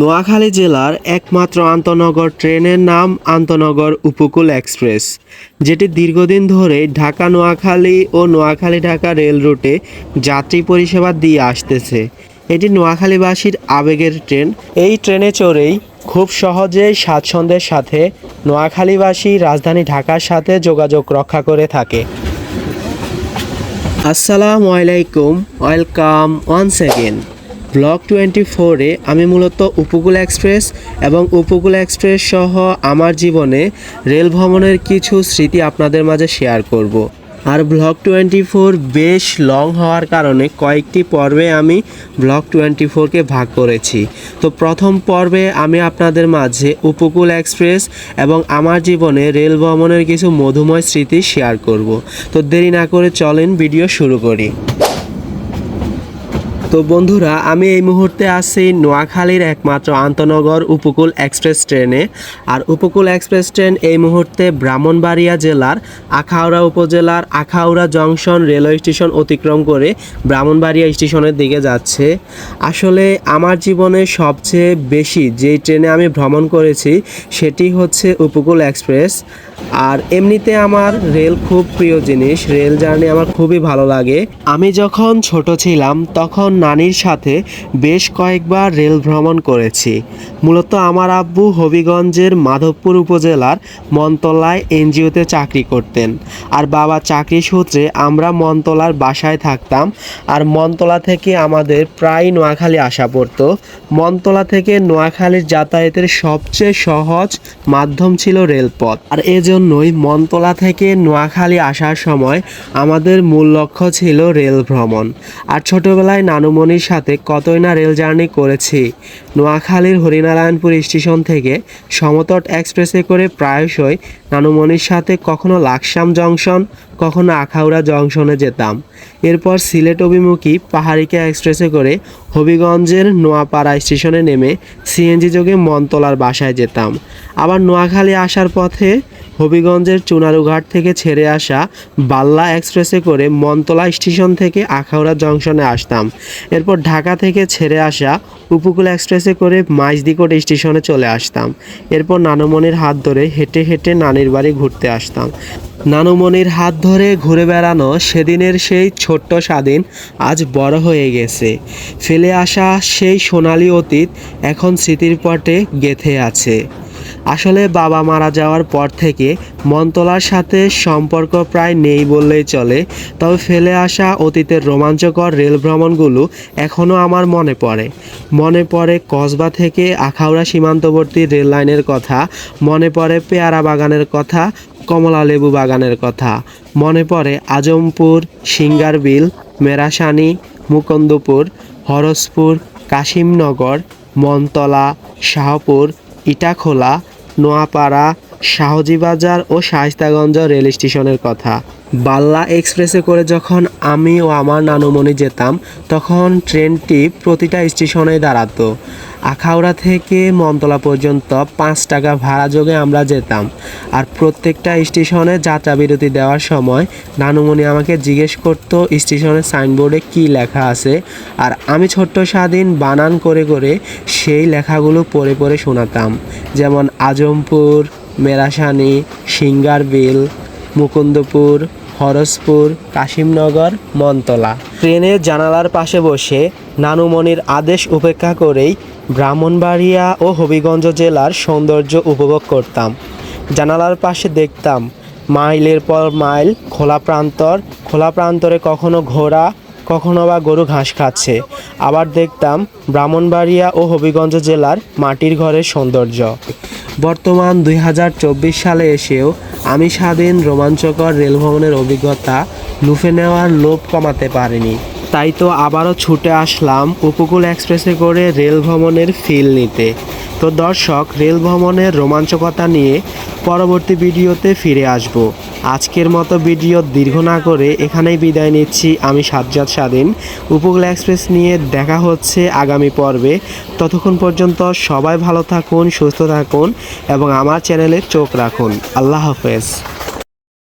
নোয়াখালী জেলার একমাত্র আন্তনগর ট্রেনের নাম আন্তনগর উপকূল এক্সপ্রেস, যেটি দীর্ঘদিন ধরে ঢাকা, নোয়াখালী ও নোয়াখালী ঢাকা রেল রুটে যাত্রী পরিষেবা দিয়ে আসতেছে। এটি নোয়াখালীবাসীর আবেগের ট্রেন। এই ট্রেনে চড়েই খুব সহজেই স্বাচ্ছন্দ্যের সাথে নোয়াখালীবাসী রাজধানী ঢাকার সাথে যোগাযোগ রক্ষা করে থাকে। আসসালামু আলাইকুম। Welcome once again block twenty ফোরে আমি মূলত উপকূল এক্সপ্রেস এবং উপকূল এক্সপ্রেস সহ আমার জীবনে রেল ভ্রমণের কিছু স্মৃতি আপনাদের মাঝে শেয়ার করব। আর ব্লক টোয়েন্টি ফোর বেশ লং হওয়ার কারণে কয়েকটি পর্বে আমি ব্লক টোয়েন্টি ফোরকে ভাগ করেছি। তো প্রথম পর্বে আমি আপনাদের মাঝে উপকূল এক্সপ্রেস এবং আমার জীবনে রেল ভ্রমণের কিছু মধুময় স্মৃতি শেয়ার করব। তো দেরি না করে চলেন ভিডিও শুরু করি। তো বন্ধুরা, আমি এই মুহূর্তে আছি নোয়াখালীর একমাত্র আন্তনগর উপকূল এক্সপ্রেস ট্রেনে। আর উপকূল এক্সপ্রেস ট্রেন এই মুহূর্তে ব্রাহ্মণবাড়িয়া জেলার, আখাউড়া উপজেলার, আখাউড়া জংশন রেলওয়ে স্টেশন অতিক্রম করে ব্রাহ্মণবাড়িয়া স্টেশনের দিকে যাচ্ছে। আসলে আমার জীবনে সবচেয়ে বেশি যেই ট্রেনে আমি ভ্রমণ করেছি, সেটি হচ্ছে উপকূল এক্সপ্রেস। আর এমনিতে আমার রেল খুব প্রিয় জিনিস, রেল জার্নি আমার খুবই ভালো লাগে। আমি যখন ছোট ছিলাম, তখন নানির সাথে বেশ কয়েকবার রেল ভ্রমণ করেছি। মূলত আমার আব্বু হবিগঞ্জের মাধবপুর উপজেলার মনতলায় এনজিওতে চাকরি করতেন। আর বাবা চাকরি সূত্রে আমরা মনতলার বাসায় থাকতাম। আর মনতলা থেকে আমাদের প্রায় নোয়াখালী আসা পড়তো। মনতলা থেকে নোয়াখালীর যাতায়াতের সবচেয়ে সহজ মাধ্যম ছিল রেলপথ। আর এজন্যই মনতলা থেকে নোয়াখালী আসার সময় আমাদের মূল লক্ষ্য ছিল রেল ভ্রমণ। আর ছোটবেলায় নানুমণির সাথে কতই না রেল জার্নি করেছি। নোয়াখালীর হরিনারায়ণপুর স্টেশন থেকে সমতট এক্সপ্রেসে করে প্রায়শই নানুমণির সাথে কখনো লাকসাম জংশন, কখনো আখাউড়া জংশনে যেতাম। এরপর সিলেট অভিমুখী পাহাড়িকা এক্সপ্রেসে করে হবিগঞ্জের নোয়াপাড়া স্টেশনে নেমে সিএনজি যোগে মনতলার বাসায় যেতাম। আবার নোয়াখালী আসার পথে হবিগঞ্জের চুনারুঘাট থেকে ছেড়ে আসা বাল্লা এক্সপ্রেসে করে মন্তলা স্টেশন থেকে আখাউড়া জংশনে আসতাম। এরপর ঢাকা থেকে ছেড়ে আসা উপকূল এক্সপ্রেসে করে মাইজদিকোট স্টেশনে চলে আসতাম। এরপর নানুমণির হাত ধরে হেঁটে হেঁটে নানির বাড়ি ঘুরতে আসতাম। নানুমণির হাত ধরে ঘুরে বেড়ানো সেদিনের সেই ছোট্ট স্বাধীন আজ বড় হয়ে গেছে। ফেলে আসা সেই সোনালি অতীত এখন স্মৃতির পটে গেথে আছে। আসলে বাবা মারা যাওয়ার পর থেকে মনতলার সাথে সম্পর্ক প্রায় নেই বললেই চলে। তবে ফেলে আসা অতীতের রোমাঞ্চকর রেল ভ্রমণগুলো এখনও আমার মনে পড়ে। মনে পড়ে কসবা থেকে আখাউড়া সীমান্তবর্তী রেল লাইনের কথা। মনে পড়ে পেয়ারা বাগানের কথা, কমলা লেবু বাগানের কথা। মনে পড়ে আজমপুর, সিঙ্গারবিল, মেরাসানি, মুকন্দপুর, হরসপুর, কাশিমনগর, মনতলা, শাহপুর, ইটাখোলা নোয়াপাড়া শাহজিবাজার ও শায়স্তাগঞ্জ রেল স্টেশনের কথা। বাল্লা এক্সপ্রেসে করে যখন আমি ও আমার নানুমণি যেতাম, তখন ট্রেনটি প্রতিটা স্টেশনে দাঁড়াতো। আখাউড়া থেকে মন্তলা পর্যন্ত পাঁচ টাকা ভাড়া যোগে আমরা যেতাম। আর প্রত্যেকটা স্টেশনে যাত্রা বিরতি দেওয়ার সময় নানুমণি আমাকে জিজ্ঞেস করতো স্টেশনের সাইনবোর্ডে কি লেখা আছে? আর আমি ছোট্ট স্বাধীন বানান করে করে সেই লেখাগুলো পড়ে পড়ে শোনাতাম। যেমন, আজমপুর মেরাসানি, সিঙ্গারবিল, মুকুন্দপুর, হরসপুর, কাশিমনগর মন্তলা ট্রেনের জানালার পাশে বসে নানুমণির আদেশ উপেক্ষা করেই ব্রাহ্মণবাড়িয়া ও হবিগঞ্জ জেলার সৌন্দর্য উপভোগ করতাম। জানালার পাশে দেখতাম, মাইলের পর মাইল, খোলা প্রান্তর, খোলা প্রান্তরে কখনো ঘোড়া কখনো বা গরু ঘাস খাচ্ছে। আবার দেখতাম ব্রাহ্মণবাড়িয়া ও হবিগঞ্জ জেলার মাটির ঘরের সৌন্দর্য। বর্তমান দুই হাজার চব্বিশ সালে এসেও আমি স্বাধীন রোমাঞ্চকর রেল ভ্রমণের অভিজ্ঞতা লুফে নেওয়ার লোভ কমাতে পারিনি। তাই তো আবারও ছুটে আসলাম উপকূল এক্সপ্রেসে করে রেল ভ্রমণের ফিল নিতে। তো দর্শক, রেল ভ্রমণের রোমাঞ্চকতা নিয়ে পরবর্তী ভিডিওতে ফিরে আসব। আজকের মতো ভিডিও দীর্ঘ না করে এখানেই বিদায় নিচ্ছি। আমি সাজ্জাদ স্বাধীন। উপকূল এক্সপ্রেস নিয়ে দেখা হচ্ছে আগামী পর্বে। ততক্ষণ পর্যন্ত সবাই ভালো থাকুন, সুস্থ থাকুন এবং আমার চ্যানেলে চোখ রাখুন। আল্লাহ হাফেজ।